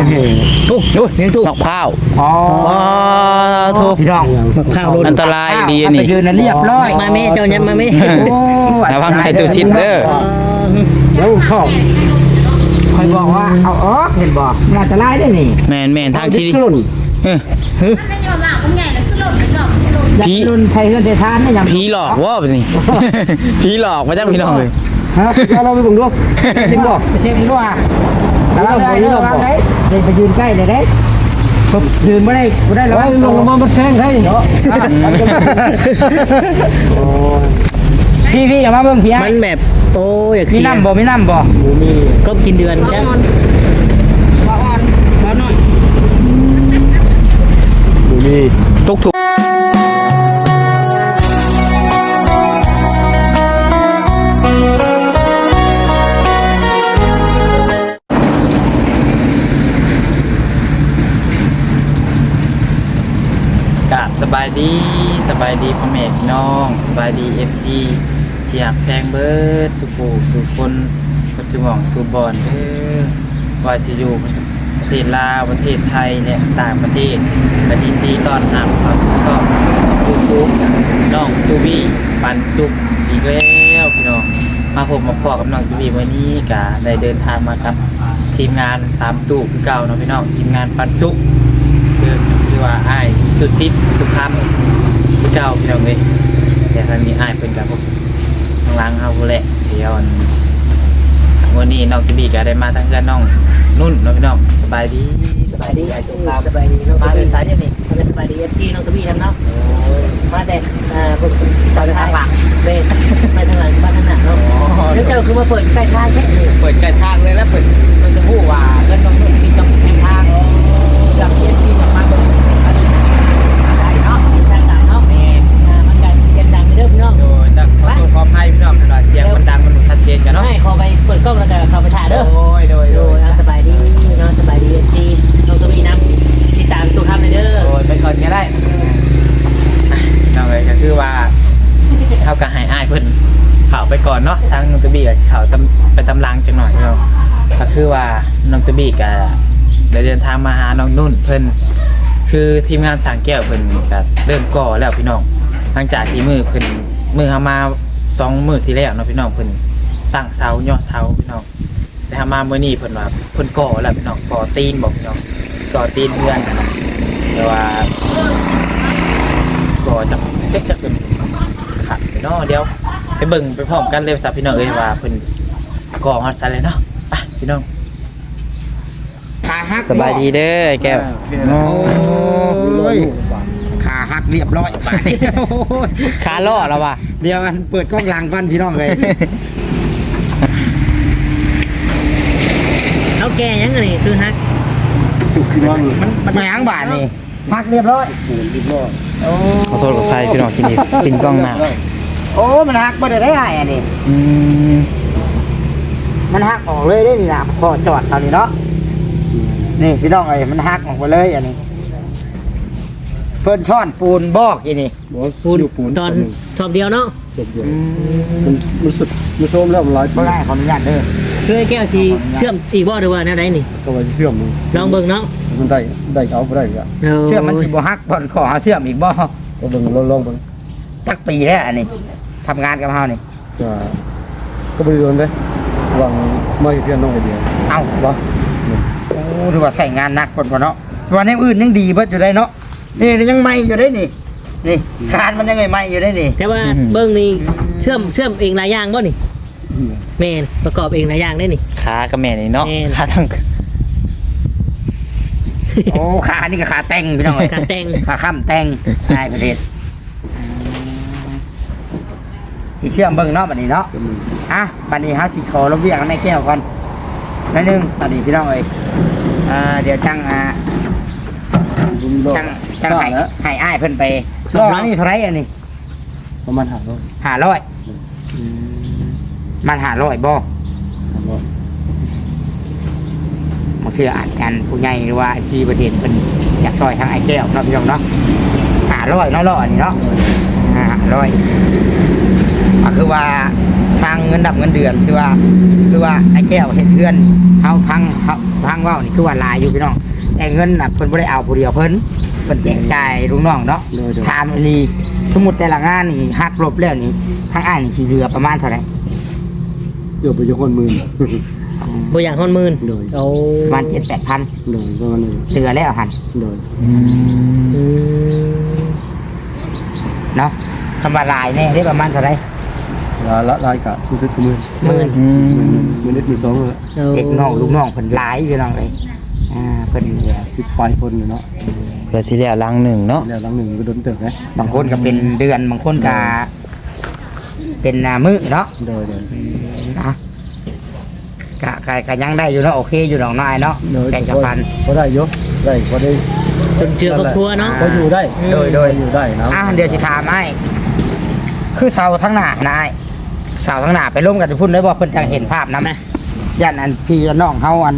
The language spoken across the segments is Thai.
บ่แห้งตู้ดูเลี้ยงตู้มะพร้าวอ๋ออ๋อถูกพี่น้องข้าวโดนอันตรายดีอันนี่ไปยืนน่ะเรียบร้อยมาแม่เจ้ายันมาแม่โอ้ระวังให้ตัวซิดเด้อแล้วเข้าคอยบอกว่าเอาออกเห็นบอกมันอันตรายได้อนี่แม่นแม่นทางที่กลุ่นเออนั่นยอมหลังมันใหญ่แล้วขึ้นรถมันหลอกขึ้นรถยัผีนรุนไทยเฮือนไทยทานนะยังผีหลอกว่าแบบนี้ผีหลอกมาจากพี่น้องเลยฮะเอาเราไปเบิ่งดูจริงบ่ไปเช็คดีก ว่าระวังได้ระวังได้เดี๋ยวไปยืนใกล้เลยได้ปุ๊บยืนไม่ได้ไม่ได้ระเอาวังลงมามันแซงให้เนาะพี่พี่อย่ามาเบิ่งพี่มันแบบโอ้อยากมีน้ำบ่มีน้ำบ่ก็กินเดือนจ้ะบ่อ่อนบ่น้อยดูนี่ บายดีสบายดีพ่อแม่พี่น้องสบายดีเอฟซีที่หักแพงเบิร์ดสุขูสุคนคนสุหม่องสุบอนเออว่าสิอยู่ประเทศลาวประเทศไทยและต่างประเทศประเทศที่ตอนรับเขาสู่ช่องยูทูบน้องตูบี้ปันสุขอีกแล้วพี่น้องมาพบมาพอกับน้องตูบี้วันนี้ก็ได้เดินทางมากับ ทีมงานสามตู้คือเก่าเนาะพี่น้องทีมงานปันสุข ว่าอ้ายสุดซิดทุกคำที่เก่าพี่น้องเลยแต่ครั้งนี้อ้ายเป็นกับพวกทางหล้างเฮาพู้นแหละเดี๋ยวอันวันนี้น้องทีบีก็ได้มาทั้งเพื่อนน้องนุ่นเน้องพี่น้องสบายดีสบายดีสบายดีน้องมามาเดิเดินนสายยังนี่มาสบายดีเอฟซีน้องทวีทำเนาะมาแต่อ่าบุกตอนทางหลังเว้ยไปทางหลังบ้านทางหน้าเนาะเดี๋ยวเจ้าคือมาเปิดใกล้ทางแค่นี้เปิดไกลทางเลยแล้วเปิดมันจะพูดว่าเพื่อนน้องนุ่นมีกำแพงทางอยากเรียนที่อยากมาเปิดำลังจังหน่อยเราก็คือว่าน้องตวบี้กับได้เดินทางมาหาน้องนุ่นเพิ่นคือทีมงานสางแก้วเพิ่นก็เริ่มก่อแล้วพี่น้องหลังจากที่มือเพิ่นมือเฮามาสองมือที่แล้วเนาะพี่น้องเพิ่นตั้งเสาย่อเสาพี่น้องแต่เฮามามื้อนี้เพิ่นว่าเพิ่นก่อแล้วพี่น้องก่อตีนบอกพี่น้องก่อตีนเพื่อนแต่ว่าก็จะเล็กจะเป็นขัดไปเนาะเดี๋ยวไปเบิ่งไปพร้อมกันเลยสับพี่น้องเอ้ยว่าเพิ่น กองฮัดซันเลยเนาะไปพี่น้อง ขาหักสบายดีเด้อไอ้แก้วโอ้ยขาหักเรียบร้อยบาดนี้โอ้ยขาล่อแล้วว่ะเดี๋ยวมันเปิดกล้องหลังกันพี่น้องเลยเอาแกยังไงคือฮักสุขีน้องมันมันมาหางบาทนี่หักเรียบร้อยปูนดิบล้อโอ้ขอโทษกับใครพี่น้องกินนี่กินกล้องหน้าโอ้มันหักบ่ได้ได้ไงอันนี้อืม มันหักออกเลยได้นี่นะพอจอดเอานี่เนาะนี่พี่น้องเอ้ยมันหักออกไปเลยอันนี้ เพิ่นช่อนปูนบอกอีนี่บ่ปูนอยู่ปูนตอนสอบเดียวเนาะจบเดียวมันมันสุดมันโซมแล้วมันหลายปีบ่ได้ขออนุญาตเด้อคือไอ้แก้วสีเชื่อมอีกบ่หรือว่าแนวไหนนี่ก็ว่าสิเชื่อมมึงลองเบิ่งเนาะมันได้ได้เอาบ่ได้ก็เชื่อมมันสิบ่หักบ่อนขอหาเชื่อมอีกบ่ก็เบิ่งลองๆเบิ่งตักปีแล้วอันนี้ทำงานกับเฮานี่ก็ก็บ่ได้โดนเด้ วางไม่เพียงน้องไอเดียเอ้าบ่โอ้ถือว่าใส่งานหนักคนพอเนาะวันนี้อื่นยังดีเบิดอยู่ได้เนาะนี่ยังใหม่อยู่ได้นี่นี่คานมันยังไงใหม่อยู่ได้นี่แต่ว่าเบิ่งนี่เชื่อมเชื่อมเองหลายอย่างบ่นี่แม่นประกอบเองหลายอย่างได้นี่ขากับแม่นี่เนาะแม่นขาทั้งโอ้ขานี่ก็ขาแต่งพี่น้องเอ้ยการแต่งขาข้ามแต่งใช่ประเทศ ที่เชื่อมเบิ่งเนาะบัดนี้เนาะอะบัดนี้เฮาสิขอรบเรียกแม่แก้วก่อนนิดนึงบัดนี้พี่น้องเอ้ยอ่าเดี๋ยวจังอ่าจังจังให้ให้อ้ายเพิ่นไปรออันนี้เท่าไหร่อันนี้ประมาณ500ห้าร้อยมันห้าร้อยบ่มันคืออาจกันผู้ใหญ่หรือว่าที่ประเทศเป็นอยากซอยทางไอ้แก้วเนาะพี่น้องเนาะห้าร้อยเนาะร้อยนี่เนาะห้าร้อย ก็คือว่าทางเงินดับเงินเดือนคือว่าคือว่าไอ้แก้วเห็นเพื่อนนี่เฮาพังเฮาพังเว้านี่คือว่าหลายอยู่พี่น้องแต่เงินน่ะเพิ่นบ่ได้เอาผู้เดียวเพิ่นเพิ่นแจกจ่ายลูกน้องเนาะโดยโดย ถามอันนี้สมมุติแต่ละงานนี่หักลบแล้วนี่ทางอ้ายนี่สิเหลือประมาณเท่าไหร่เดี๋ยวไปยกคนหมื่น บ่อย่างฮอนหมื่นโดยโอ้ประมาณ7-8,000โดยประมาณนี้เหลือแล้วหั่นโดยอืมเนาะคำว่าหลายแน่ได้ประมาณเท่าไหร่ ลาละลายกะสุดสุดหมื่นหมื่น อืมื่นมหมื่นนิดหมื่นสองเลยโอ้เด็กน้องลูกน้องเพิ่นหลายพี่น้องเลยอ่าเพิ่นเหลือสิบปลายคนอยู่เนาะเพื่อสิแล้วลังหนึ่งเนาะแล้วหลังหนึ่งก็โดนเติบนะบางคนก็เป็นเดือนบางคนก็เป็นอ่ามื้อเนาะโดยโดยนะกะกะกะยังได้อยู่เนาะโอเคอยู่ดอกน้อยเนาะโดยแก่กับพัน ก็ได้อยกได้ก็ได้จนเจือครอบครัวเนาะ ก็อยู่ได้โดยโดย อยู่ได้นะ อะเดี๋ยวสิถามไอ้คือเสาทั้งหน้านะไอ้ สาทั้งหน้าไปร่วมกันพุ่นได้บ่เพิ่นจังเห็นภาพนำย่านอันพี่น้องเฮาอัน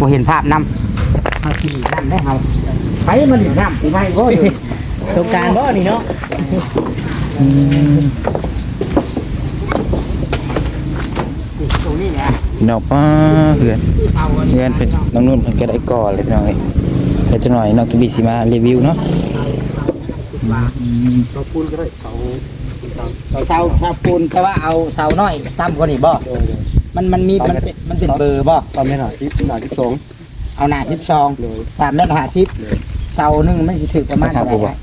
บ่เห็นภาพนำเฮาสินั่นได้เฮาไปมันน้ำปีใหม่บ่อยู่สงกรารบ่นี่เนาะตรงนี้เนี่ยดอกป้าเพื่อนเพื่อนเป็นน้องนุ่นเพิ่นก็ได้ก่อนเลยพี่น้องเอ้ยเดี๋ยวจะหน่อยน้องกิบบีสิมารีวิวเนาะเราปูนก็ได้เขา เสาเสาปูนแต่ว่าเอาเสาน้อยต่ำกว่านี้บ่โดยโดยมันมันมีมันเป็นมันเป็นเบอร์บ่ตามไม่หนาที่หนาที่สองเอาหน้าสิบสองโดยสามเมตรห้าสิบเสาหนึ่งมันสิถึงประมาณเท่าไหร่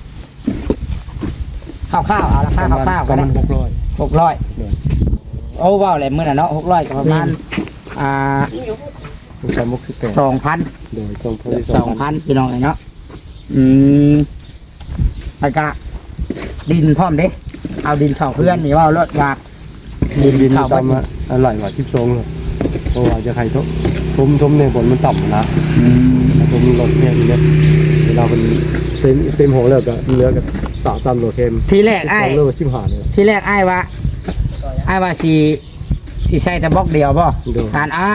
ข้าวข้าวๆเอาละค่าข้าวข้าวปก็ระมาได้ณหกร้อยหกร้อยเดี๋ยวโอ้ว้าวเลยมื่อน่ะเนาะหกร้อยก็ประมาณอ่าถูกใจมุกสิบแปดสองพันโดยสองพันสองพันพี่น้องเอ้ยเนาะอืมแล้วก็ดินพร้อมเด้ เอาดินเข้าเพื่อนนี่ว่ารถว่าดินดินเข้าต่ำอะอะไรกว่าสิบสองเลยเพราะว่าจะใครทุบทุมทุมในบนมันต่ำนะแล้วผมรถแค่นี้เนี่ยเวลามันเต็มเต็มหัวแล้วก็เหลือกับสาวตามโลเทมทีแรกไอ้ายเลิกชิมหาเนี่ยที่แรกไอ้ายว่าไอ้ายว่าสี สีใส่แต่บล็อกเดียวบ่เดี๋ยวการอ่า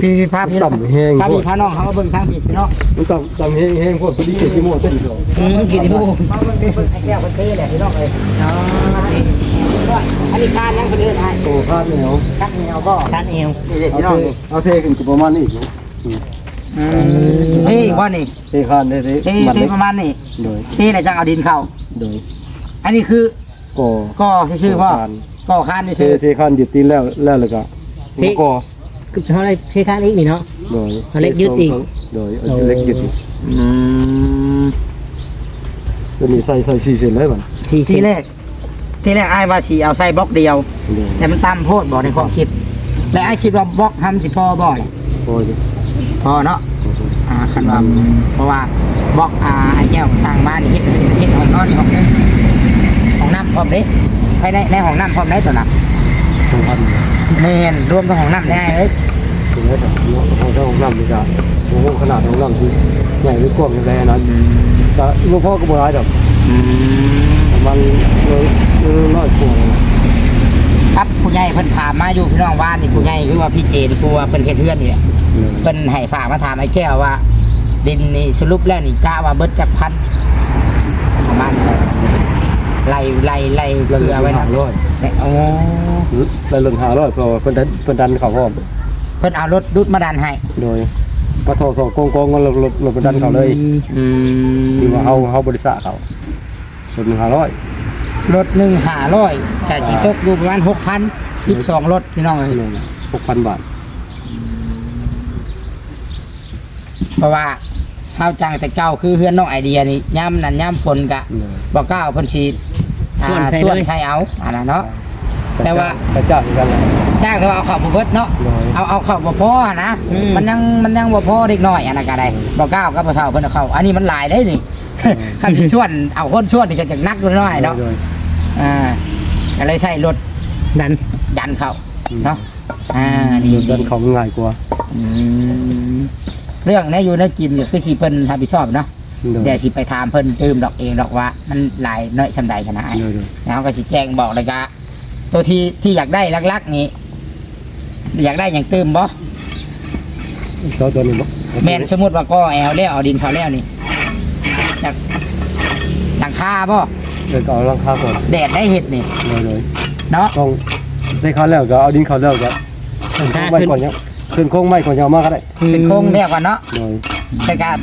พี่พี่พาพี่น้องต่ำแห้งพาโพพี่ดพาน้องเขามาเบิ่งทางพี่พี่น้องมันต่ำต่ำแห้งแห้งโพดพอดีเจ็ดชั่วโมงเต้นเดียวอืมกินที่ผู้ไอ้แก้วมันเท่แหละพี่น้องเลยอ๋ออันนี้การยังคนเดินไอ้โอ้พลาดแนวชักแนวบ่ท่านเอวนี่เด็กเอาพี่น้เทองนี่เอาเทขึ้นกับประมาณนี้อีกเนาะอืมเท่ว่านี่เทคานได้ได้เท่มันเท่เล็กประมาณนี้โดยเท่ไหนจังเอาดินเข้าโดยอันนี้คือก่อก่อที่ชื่อพ่อคาน ก่อคานที่เทชื่อเทคานหยุดตีนแล้วแล้วเลยก็หัวก่อคือเท่าไรเทท่านอีกนี่เนาะ โดยเอาเล็กยึดอีก โดยเอาเล็กยึดอีกอืมตัวนี้ใส่ใส่สี่เซนเลยมันสี่สิทีบแรกทีแรกไอ้ายว่าสีเอาใส่บล็อกเดียวโดยแต่มันตามโพดบอกในความคิด และไอ้ายคิดว่าบล็อกทำสิพอบ่อยโอ้ยพอเนาะอ่าคันว่าเพราะว่าบล็อกอ่าไอ้แก้วสร้างมานี่เฮ็ดเฮ็ดห้องนอนนี่ห้องนึงห้องน้ำพร้อมเด้ ภายในในห้องน้ำพร้อมได้ตัวน่ะสองพันแม่นรวมทั้งห้องน้ำได้เอ้ยถึงได้แต่ของเจ้าของน้ำนี่ก็โอ้โหขนาดของน้ำที่ใหญ่หรือกว้างอย่างไรนะแต่ลูกพ่อก็บ่ร้ายดอกอืมประมาณร้อยร้อยกว่าครับผู้ใหญ่เพิ่นถามมาอยู่พี่น้องบ้านนี่ผู้ใหญ่คือว่าพี่เจนี่คือว่าเพิ่นเฮ็ดเฮือนนี่แหละเพิ่นให้ฝากมาถามไอ้แก้วว่า ดินนี่สรุปแล้วนี่กะว่าเบิดจักพันประมาณนี้ ไล่ไล่ไล่แล้วเกลือไว้หานะร้อยโอ้แล้วลงหาร้อยเพราะว่าเพิ่นดันเพิ่นดันเขาพร้อมเพิ่นเอารถดุดมาดันให้โดยกระโถสองกองกองก็ลงลงไปดันเขาเลยอืมคือว่าเฮาเฮาบริษัทเขาลงหาร้อยรถหนึ่งห้าร้อยแต่สิตกอยู่ประมาณหกพันสิบสองรถพี่น้องเอ้ยหกพันบาทเพราะว่าเฮาจังแต่เก่าคือเฮือนน้องไอเดียนี่ย่ำนั่นย่ำฝนกะบ่กล้าเอา เพิ่นสิอ่าส่วนใช้เอาอันนั้นเนาะ แต่ว่าแต่จ้างเหมือนกันแหละ จ้างแต่ว่าเอาเข้าบ่เบิดเนาะโดยเอาเอาเข้าบ่พออะนะ อืม มันยังมันยังบ่พอเด็กน้อยอันนั้นก็ได้บ่กล้าก็บ่เท่าเพิ่นเอาเข้า อันนี้มันหลายได้นี่ คันสิชวนเอาคนชวนนี่ก็จะนักน้อยๆเนาะ โดย อ่าก็เลยใช้รถดัน ดันเข้าเนาะ อ่านี่ ดันเขาง่ายกว่า อืมเรื่องนี้อยู่ในกินก็คือสิเพิ่นรับผิดชอบเนาะ โดย เดี๋ยวสิไปถามเพิ่นตืมดอกเองดอกว่า มันหลายน้อยชำใดขนาดไหนโดยโดยแล้วก็สิแจ้งบอกเลยก็ตัวที่ที่อยากได้ลักๆนี้อยากได้อย่างตืมบ่ตัวตัวนี้บ่แม่นสมมติว่าก็แอลแล้วเอาดินเขาแล้วนี่จากหลังคาบ่เดี๋ยวก็เอาราคาก่อนแดดได้เห็ดนี่โดยโดยเนาะต้องได้เขาแล้วก็เอาดินเขาแล้วก็ขึ้นโค้งไม้ก่อนเนี่ยขึ้นโค้งไม้ก่อนจะเอามาก็ได้เป็นโครงเรียกว่าเนาะโดย แต่การ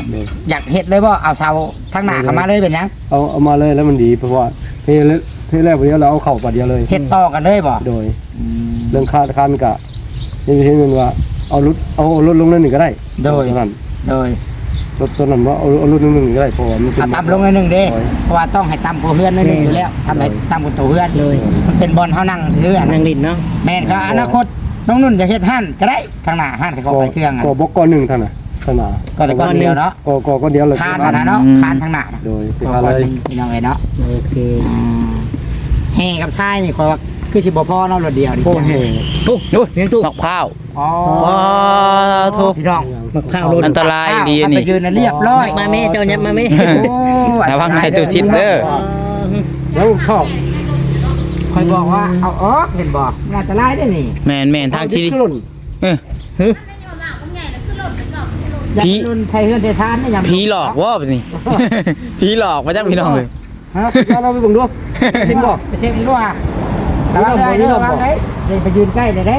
อยากเฮ็ดเลยบ่เอาเสาทั้งหน้าเข้ามาเลยเป็นหยังเอาเอามาเลยแล้วมันดีเพราะว่าเทเลยเทแรกวันนี้เราเอาเข่าปัดเดียวเลยเฮ็ดต่อกันเลยบ่โดย เรื่องคาดคันกะยังจะเห็นเงินว่าเอารถเอารถลงนั่นหนึ่งก็ได้ตัวนั้นโดยรถตัวนั้นว่าเอาเอารถลงหนึ่งก็ได้เพราะว่ามันเป็นเอาต่ำลงหน่อยหนึงเด้เพราะว่าต้องให้ต่ำกว่าเฮือนหนิดนึงอยู่แล้วทำให้ต่ำกว่าตัวเฮือนเลยมันเป็นบอลเฮานั่งซื้ออันนั่นั้งนดินเนาะแม่นครับอนาคตน้องนุ่นจะเฮ็ดห้านก็ได้ทางหน้าห้านก็ไปเครื่องอะก็บกก้อนหนึ่งเท่านั้น ขนาดก็แต่ก้อนเดียวเนาะก็ก็ก้อนเดียวเลยคานนะเนาะคานทางหน้าน่ะโดยไปก็คานก้อนเลยหนึงพี่น้องเอ้ยเนาะโอเคอืมแห่กับชายนี่ขอคือสิบ่พอเนาะรถเดียวนี่โอ้เห่โอ้นู่นเลี้ยงตู้มะพร้าวอ๋อว้าวโทษพี่น้องมะพร้าวโลดอันตรายดีอัอันนไปนี้ยืนน่ะเรียบร้อยมาแม่เจ้ายับมาแม่โอ้ระวังให้ตัวชิดเด้อแล้วเข้าคอยบอกว่าเอาออกเห็นบอกมันอันตรายได้อนี่แม่นแม่นทางที่ดิหล่นเออ ก่อนขึ้นรถอย่าผีไปนุ่นไทยเฮือนไทยทานนะอย่าผีหลอกว่าแบบนี้ ผีหลอกมาจากพี่น้องเลย ฮะเราไปเบิ่งดูทิ้งบ่ ไปเช็คมันด้วยระวังได้เด้อระวังได้เดี๋ยวไปยืนใกล้เดี๋ยวได้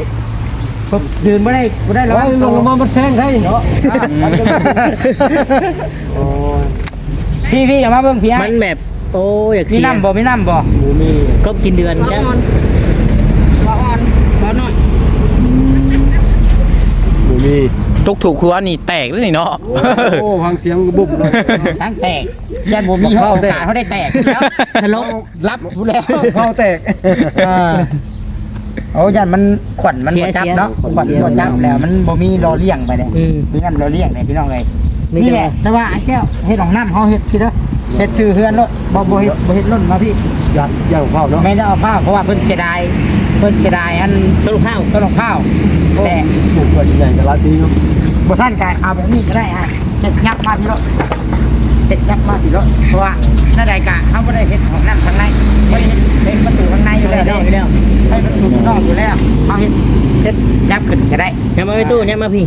ปุ๊บยืนไม่ได้ไม่ได้ระแล้วัวงลงมามันแซงให้เนาะโอ้ยพี่พี่อย่ามาเบิ่งพี่ไอ้มันแบบโอ้อยากมีเสียน้ำบ่มีน้ำบ่หมูมีก็กินเดือนจ้ะบ่อ่อนบ่น้อยหมูมี ตุกถูกครัวนี่แตกเลยนี่เนาะ โอ้ฟังเสียงบุบเลยทั้งแตกยันบ่มีเขาโอกาสเขาได้แตกแล้วสลบรับผู้แล้วเข้าแตกอ่าโอ้ยันมันขวัญมันบ่จับเนาะขวัญบ่จับแล้ว มันบ่มีรอเลี้ยงไปเนี่ยอืมมีน้ำรอเลี้ยงเนี่ยพี่น้องเลยมีนี่แต่แหละแต่ว่าไอ้แก้วเฮ็ดของน้ำเฮาเฮ็ดพี่เด้อเฮ็ดชื่อเฮือนรถบ่บ่เฮ็ดบ่เฮ็ดล้นมาพี่ยัดย่างข้าวเนาะแม่จะเอาผ้าเพราะว่าเพิ่นเสียดายเพิ่นเสียดายอันต้นข้าวต้นของข้าว แต่ปลูกก็ใหญ่กับร้านดีเนาะบ่ซั่นก็เอาแบบนี้ก็ได้ฮะเฮ็ดยับมาพี่รถเฮ็ดยับมาพี่รถเพราะว่าหน้าใดกะเฮาบ่ได้เฮ็ดของน้ำข้างในบ่ได้เฮ็ดเฮ็ดประตูข้างในอยู่แล้วได้แล้วให้ประตูข้างนอกอยู่แล้วเฮาเฮ็ดเฮ็ดยับขึ้นก็ได้ยับมาไม่ตู้ยับมาพี่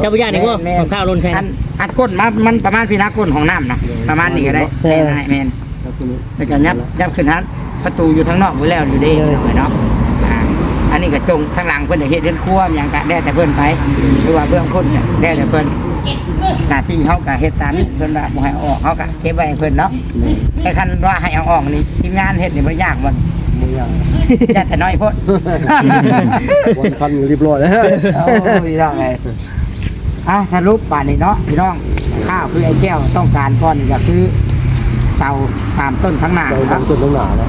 เจ้าพญานี่ก็ของข้าวลนใช่อันอัดก้นมามันประมาณพี่นักก้นของน้ำนะประมาณนี้ก็ได้แม่นให้แม่นแล้วคุณแล้วก็ยับยับขึ้นฮันประตูอยู่ทางนอกอยู่แล้วอยู่เด้พี่น้องเอ้ยเนาะ อ่าอันนี้ก็จงข้างหลังเพิ่นจะเฮ็ดเรือนครัวอย่างกะได้แต่เพิ่นไปหรือว่าเบื้องคนเนี่ยได้แต่เพิ่นหน้าที่เฮาก็เฮ็ดตามนี้เพิ่นว่าบ่ให้เอาออกเฮาก็เก็บไว้ให้เพิ่นเนาะแต่คันว่าให้เอาออกนี่ทีมงานเฮ็ดนี่บ่ยากมันมือย่างยากแต่น้อยโพดวันคันเรียบร้อยแล้วโอ้ยพี่น้องไงอะสรุปป่านนี้เนาะพี่น้องข้าวคือไอ้แก้วต้องการก้อนนี่ก็คือเสาสามต้นทั้งหน้าเราครับทำต้นต้องหนาแล้ว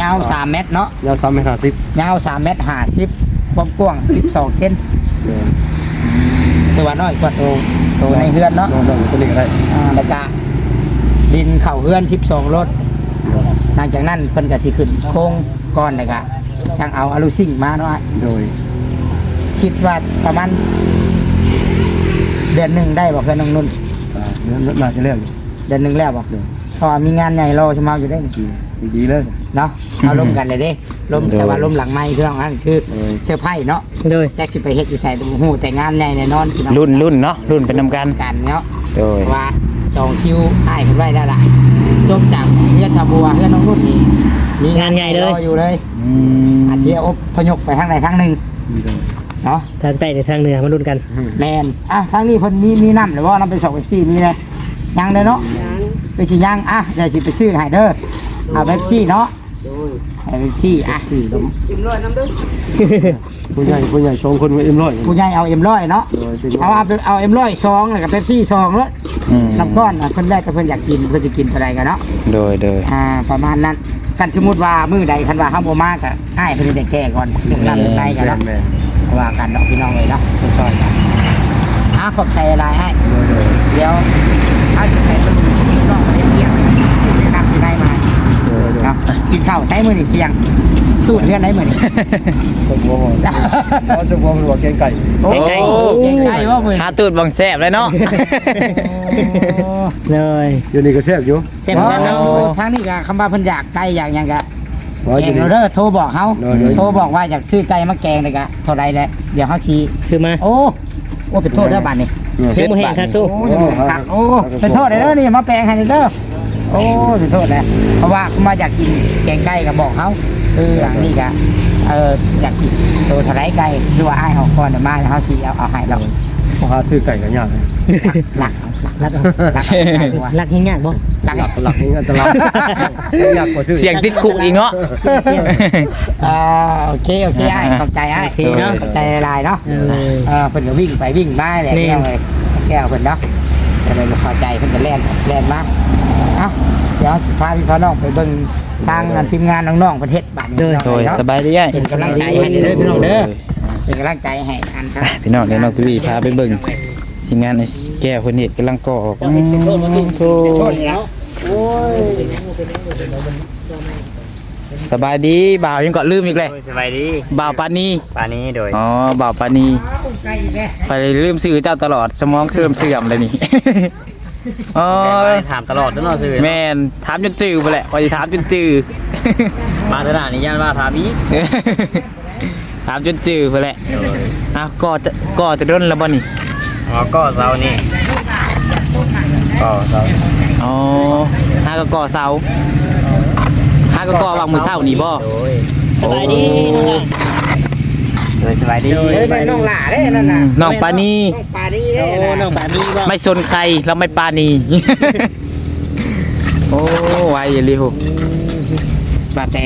ยาวสามเมตรเนาะยาวซ้ำไม่ห้าสิบยาวสามเมตรห้าสิบความกว้างสิบสองเซนตัวน้อยกว่าตัวตัวในเฮือนเนาะนอนนอนตัวนี้ก็ได้อ่าแล้วก็ดินเข่าเฮือนสิบสองรถหลังจากนั้นเพิ่นก็สิขึ้นโค้งก้อนเลยก็จังเอาอลูซิ่งมาเนาะโดย คิดว่าประมาณเดือนหนึ่งได้บอกเพื่อนน้องนุ่นอ่าเนื้อน่าจะเรื่องเดือนหนึ่งแล้วบอกเพราะว่ามีงานใหญ่รอชะมาอยู่ได้นี่ดีดีเลย เนาะเอาล้มกันเลยเด้ล้มแต่ว่าล้มหลังไม้เครื่องนั้นคือเออ เสื้อร์ไผ่เนาะเลยแจ็คสิไปเฮ็ดอยู่ใส่หูแต่งานใหญ่แน่นอนพี่น้องรุ่นรุ่นเนาะรุ่นเป็นนำกันกันเนาะ โดยเพราะว่าจองคิวให้เพิ่นไว้แล้วล่ะจบจากเพื่อนชาวบัวเพื่อนน้องนุ่นนี่มีรออยู่เลย อืมอาเชียอบพยกไปทางไหนทางหนึ่งเนาะทางใต้ในทางเหนือมาลุ้นกัน แมนอะทางนี้เพิ่นมีมีน้ำหรือว่าน้ำไปสองไปซี่มีเลยยังเลยเนาะ ไปสิยังอะเดี๋ยวสิไปชื่อให้เด้อเอาเบปซี่เนาะเอาเบปซี่อะสี่น้ำผู้ใหญ่ผู้ใหญ่สองคนไว้เอ็มร้อยผู้ใหญ่เอาเอ็มร้อยเนาะโดยเป็นเอาเอาเอาเอ็มร้อยซองแล้วกับเบปซี่ซองแล้วอืมน้ำก้อนอะเพิ่นได้แต่เพิ่นอยากกินเพิ่นจะกินอะไรกันเนาะโดยโดยอ่าประมาณนั้นกันสมมุติว่ามื้อใดคันว่าเฮาบ่มาก็ให้เพิ่นได้แก้ก่อนเรื่องน้ำเรื่องในกันเนาะแม่ว่ากันเนาะพี่น้องเลยเนาะซอยๆกันอะขอบใจหลายให้โดยโดยเดี๋ยวถ้าจะไปเป็นรอบเที่ยงๆนำที่ได้มา โดยโดย เนาะกินข้าวใช้มือนี่เที่ยงตู้เพื่อนได้เหมือนี่สมบัวหอมเขาสมบัวหัวแกงไก่โอ้ไก่เก่งไก่ว่ามือหาตูดบังแซบเลยเนาะเลยอยู่นี่ก็แซบอยู่แซบเหมือนกันเนาะทางนี้ก็คำว่าพิ่นอยากไก่อยากยังกะว่าแกองเราเด้อโทรบอกเฮาโทรบอกว่าอยากซื้อไก่มาแกงเลยกะเท่าไรแล้วเดี๋ยวเฮาชี้ซื้อมาโอ้โอ้เป็นโทษเด้อบัดนี้เสียงหมูแห้งครับตู้โอ้เป็นโทษเลยเด้อนี่มาแปลงให้เด้อ โอ้เป็นโทษนะเพราะว่าเขามาอยากกินแกงไก่ก็บอกเฮาคือหลังนี้กะเอออยากกินตัวเท่าไรไก่หรือว่าอ้ายเอาก่อนเดี๋ยวมาแล้วเขาสิเอาเอาให้เราพอหาซื้อไก่กันยากเลยหลักหลักหลักหลักรักยากบ่หลักหลักหลักนี่อันตรายยากกว่าซื้อเสียงติดคุกอีกเนาะอ่าโอเคโอเคอ้ายขอบใจอ้ายโอเคเนาะขอบใจหลายๆเนาะเออเออเพิ่นก็วิ่งไปวิ่งมาแหละนี่แก้วเลยแก้วเพิ่นเนาะก็เลยบ่เข้าใจเพิ่นก็แล่นแล่นมาเอ้าเดี๋ยวสิพาพี่พ่อน้องไปเบิ่งทางงานทีมงานน้องๆประเทศบ้านนี้น้องโดยเนาะสบายดีไอ้เป็นกำลังใจให้เด้อพี่น้องเด้อเป็นกำลังใจให้อันครับพี่น้องเดี๋ยวน้องตุ้ยพาไปเบิ่งทีมงานไอ้แก้วคนเห็ดกำลังก่ออืมโธ่โทษแล้วโอ้ยสบายดีบ่าวยังเกาะลืมอีกเลยสบายดีบ่าวปานีปานนี้โดยอ๋อบ่าวปานีใกล้อีกแล้วไปลืมซื้อเจ้าตลอดสมองเสื่อมเสื่อมเลยนี่ อ๋อถามตลอดตั้งแต่ซื้อแม่นถามจนจืดไปแหละว่าจะถามจนจืดมาตลาดนี้ย่านว่าถามอีกถามจนจืดไปแหละอะก่อจะก่อจะด้นแล้วบ่นี่อ๋อก็เสานี่ก็เสาอ๋อห้าก็ก่อเสาห้าก็ก่อวางมือเสานี่บ่โดยสบายดีโดยส บายดีเฮ้ยเป็นน้องหล่าเด้นั่นน่ะน้องปานีน้องปานี่เด้โอ้น้องปานนี้บ่ไม่สนใครเราไม่ปานีโอ้ไวอย่าลิวบาดแต่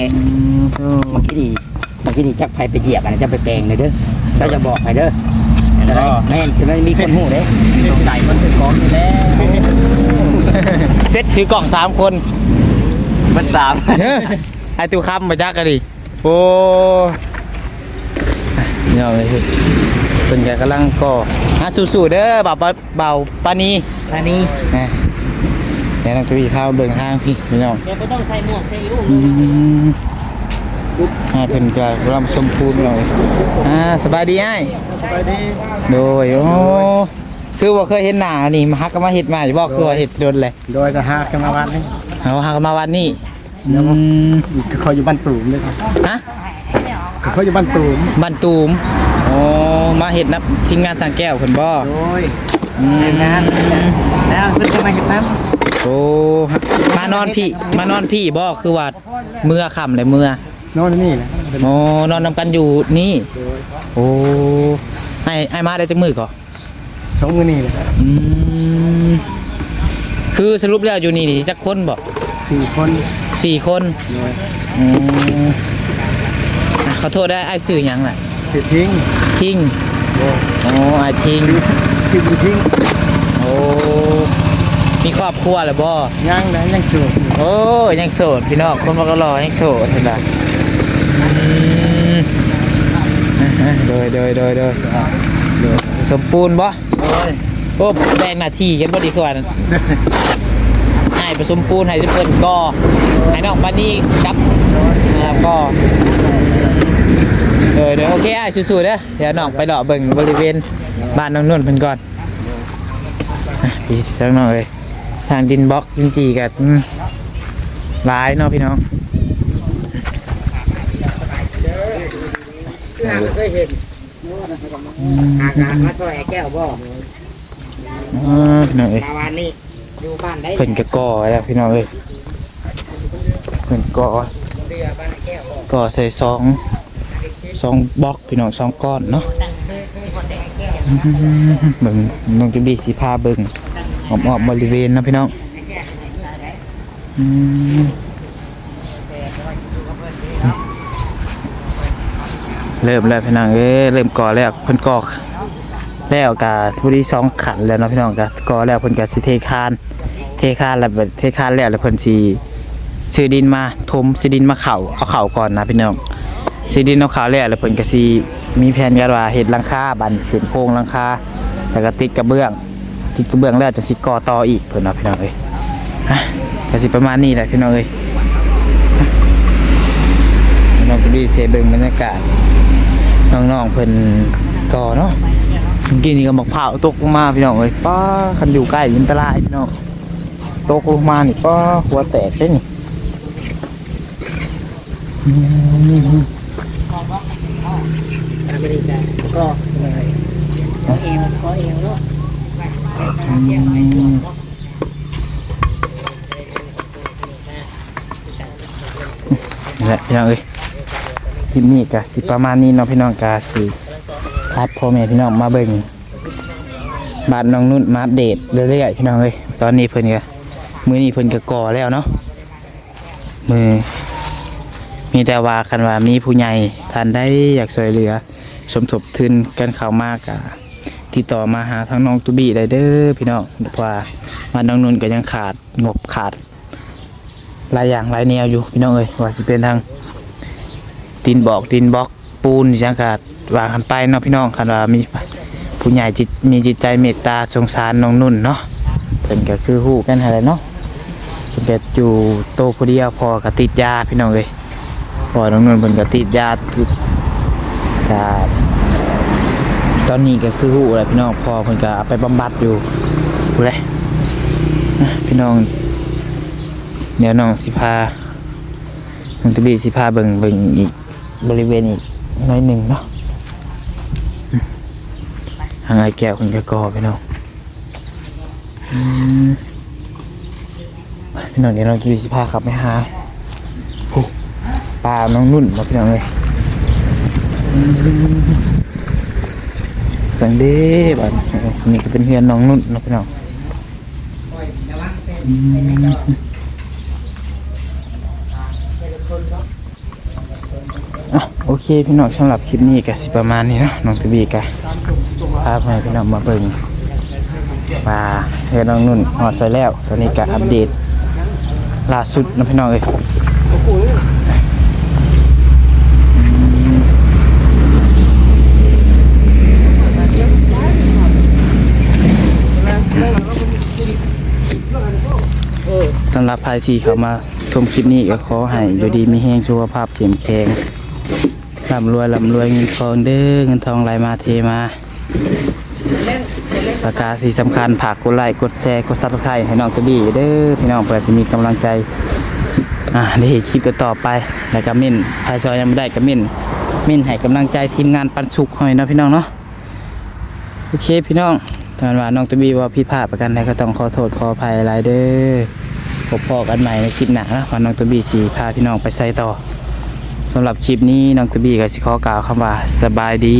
เมื่อกี้ดีเมื่อกี้ดีจักไผไปเหยียบอันนั้นจะไปแปลงเลยเด้อเจ้าจะบอกให้เด้อแล้วก็แม่นคือมันมีคนหูเด้สงสัยมันเป็นของอยู่แล้วเซ็ตถือกล่องสามคนมันสามไอตู้คำมาจักกันดิโอ้ เนี่ยเลยเป็นแกกำลังก่ออะสู้ๆเด้อบ่าวปาบ่าวปานีปานนี้นะเดี๋ยวนักตุยข้าวเบิ่งทางพี่พี่น้องเดี๋ยวไม่ต้องใส่หมวกใส่ลูกอืมให้เพิ่นก็รำสมพูนหน่อยอ่าสบายดีไอ้โดยโอ้คือว่าเคยเห็นหน้านี่มาฮักก็มาเห็ดมาอยู่บ่คือว่าเห็ดโดนเลยโดยกระหากกันมาวันนี้เอาฮักก็มาวันนี้เดี๋ยวอืมเขาอยู่บ้านตูมเลยครับฮะ เขาอยู่บ้านตูมบ้านตูมโอ้มาเห็ดนับทีมงานสังแก้วเพิ่นบ่โดยอืมงานแล้วเพิ่นจะมาเฮ็ดน้โอ้มานอนพี่มานอนพี่บ่คือว่าเมื่อค่ำเลยเมื่อโน่นนี่แหละเป็นโอ้นอนนำกันอยู่นี่โอ้ไอ้ไอ้มาได้จักมือก่อนสองมือนี่แหละอืมคือสรุปแล้วอยู่นี่นี่จักคนบ่สี่คนสี่คนโดยอืมอะ ขอโทษได้ไอ้สื่อหยังล่ะสิทิ้งทิ้งโดยโอ้ไอ้ทิ้งสิบทิ้งโอ้มีครอบครัวแล้วบ่ย่างนะยังสูบโอ้ยังโสดพี่น้องคนบ่ก็รอยังโสดเห็นบ่อืมอะๆโดยโดยโดยโดยโดยสมปูนบ่โดยโอ้แบ่งหน้าที่กันบ่ดีกว่านั้นให้ผสมปูนให้ทุกคนก็ให้น้องปานี่กับแล้วก็ เดี๋ยวเดี๋ยวโอเคอ้ายสู้ๆเด้อเดี๋ยวน้องไปเลาะเบิ่งบริเวณบ้านน้องนุ่นเพิ่นก่อนอพี่ทั้งน้องเอ้ยทางดินบล็อกดินจีกับหลายเนาะพี่น้องำงานเคยเห็นอากาศมาซอยแก้วบ่อ่าพี่น้องเอ้ยมาวันนี้อยู่บ้านได้เพิ่นก็ก่อแล้วพี่น้องเอ้ยเพิ่นก่อเรือบ้านไอ้แก้วบ่ก่อใส่สอง สองบล็อกพี่น้องสองก้อนเนาะเบิ่งน้องจะบีสีพาเบิ่งออมๆบริเวณนะพี่น้องเริ่มแล้วพี่น้องเอ้เริ่มก่อแล้วเพิ่นก่อแล้วกะทุรีสองขันแล้วเนาะพี่น้องกะก่อแล้วเพิ่นกะสิเทคาน เทคานแล้วเทคานแล้วแล้วเพิ่นสิซื้อดินมาถมซื้อดินมาเข่าเอาเข่าก่อนนะพี่น้อง ซื้อดินเอาเข่าแล้วแล้วเพิ่นก็สิมีแผนกันว่าเฮ็ดหลังคาบันเฮ็ดโครงหลังคาแล้วก็ติดกระเบื้องติดกระเบื้องแล้วจะสิก่อต่ออีกเพิ่นว่าพี่น้องเอ้ยฮะก็สิประมาณนี้แหละพี่น้องเอ้ยพี่น้องก็ดีเสเบิ่งบรรยากาศน้องๆเพิ่นก่อเนาะเมื่อกี้นี่ก็หมอกเผาวตกลงมาพี่น้องเอ้ยป้าคันอยู่ใกล้อันตรายพี่น้องตกลงมานี่ก็หัวแตกได้นี่ อืมอเมริกาก็ก็เอวก็เอวเนาะนี่แหละพี่น้องเอ้ยคลิปนี้ก็สิประมาณนี้เนาะพี่น้องก็สิพัดพ่อแม่พี่น้องมาเบิ่งบ้านน้องนุ่นมาอัปเดตเรื่อยๆพี่น้องเอ้ยตอนนี้เพิ่นก็มื้อนี้เพิ่นก็ก่อแล้วเนาะมือมีแต่ว่าคันว่ามีผู้ใหญ่ท่านได้อยากช่วยเหลือ สมทบทุนกันเข้ามากอะติดต่อมาหาทางน้องตุบี้ได้เด้อพี่น้องเพราะว่าบ้าน้องนุ่นก็ยังขาดงบขาดหลายอย่างหลายแนวอยู่พี่น้องเอ้ยว่าสิเป็นทางดินบอกดินบล็อกปูนจังกาดวางกันไปเนาะพี่น้องคันว่ามีผู้ใหญ่จิตมีจิตใจเมตตาสงสารน้องนุ่นเนาะเพิ่นก็คือฮู้กันอะไรเนาะเพิ่นก็อยู่โตผู้เดียวพอก็ติดยาพี่น้องเอ้ยพอน้องนุ่นเพิ่นก็ติดยาติด กาตอนนี้ก็คือฮู้แหละพี่น้องพอเพิ่นก็ไปบำบัดอยู่พู้นแหละนะพี่น้อง เดี๋ยวน้องสิพาน้องตะบีสิพาเบิ่งเบิ่งอีกบริเวณอีกน้อยหนึ่งเนาะทางไอ้แก้วคนก็กอพี่น้องพี่น้องเดี๋ยวน้องตะบีสิพาขับไปหาปลาน้องนุ่นมาพี่น้องเลย สังเดบัดนี่ก็เป็นเฮือนน้องนุ่นนะพี่น้องโอเคพี่น้องสำหรับคลิปนี้ก็สิประมาณนี้เนาะน้องตบีกะพาพ่อแม่พี่น้องมาเบิ่งปลาเฮือน้องนุ่นหอดใส่แล้วตอนนี้ก็อัปเดตล่าสุดนะพี่น้องเอ้ย สำหรับใครที่เขามาชมคลิปนี้ก็ขอให้อยู่ดีมีแห้งสุขภาพเข้มแข็งร่ำรวยร่ำรวยเงินทองเด้อเงินทองไหลมาเทมาประกาศที่สำคัญฝากกดไลค์กดแชร์กดซับสไครต์ให้น้องตะบี้เด้อพี่น้องเพื่อสิมีกำลังใจอ่าได้เห็นคลิปต่อไปแล้วก็เม่นใครจอยยังไม่ได้ก็เม่นเม่นให้กำลังใจทีมงานปันสุขหน่อยนะพี่น้องเนาะโอเคพี่น้องถ้าว่าน้องตะบี้ว่าผิดพลาดประกันใดก็ต้องขอโทษขออภัยหลายเด้อ พบพอกันใหม่ในคลิปหน้านะว่าน้องตะบี้สีพาพี่น้องไปใส่ต่อสำหรับคลิปนี้น้องตะบี้ก็สิขอกล่าวคำว่าสบายดี